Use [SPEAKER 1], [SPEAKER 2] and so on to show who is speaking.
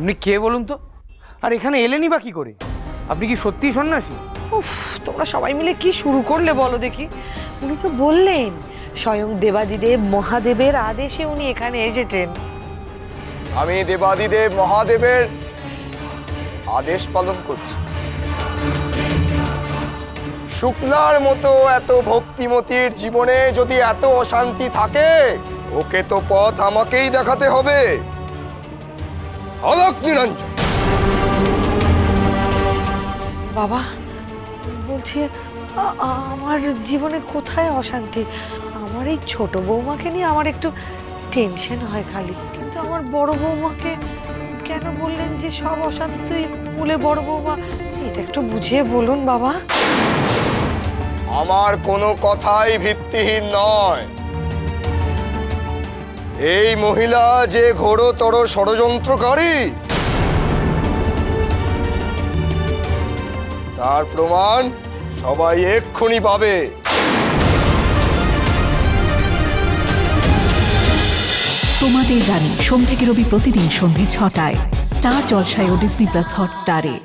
[SPEAKER 1] আপনি কে বলুন তো? আর এখানে এলেনি বা কি করে? আপনি কি সত্যিই সন্ন্যাসী?
[SPEAKER 2] উফ তোমরা সবাই মিলে কি শুরু করলে বলো দেখি? উনি তো বললেন স্বয়ং দেবাদিদেব মহাদেবের আদেশে উনি এখানে এসেছেন।
[SPEAKER 3] আমি দেবাদিদেব মহাদেবের আদেশ পালন করছি। শুক্লার মতো এত ভক্তিমতির জীবনে যদি এত অশান্তি থাকে ওকে তো পথ আমাকেই দেখাতে হবে। অলক নিরঞ্জন।
[SPEAKER 2] বাবা বলছি আ- আ- আমার জীবনে কোথায় অশান্তি? আমার এই ছোট বৌমাকে নিয়ে আমার একটু টেনশন হয় খালি। কিন্তু আমার বড় বৌমাকে কেন বললেন যে সব অশান্তির মূলে বড় বৌমা? এটা একটু বুঝিয়ে বলুন বাবা।
[SPEAKER 3] আমার কোনো কথাই ভিত্তিহীন নয়। এই মহিলা যে ঘোরতর ষড়যন্ত্রকারী, তার প্রমাণ সবাই এক্ষুনি পাবে।
[SPEAKER 4] তোমাদের জানি সোম থেকে রবি প্রতিদিন সন্ধ্যে ছটায়, স্টার জলসায় ও ডিসনি প্লাস হটস্টারে।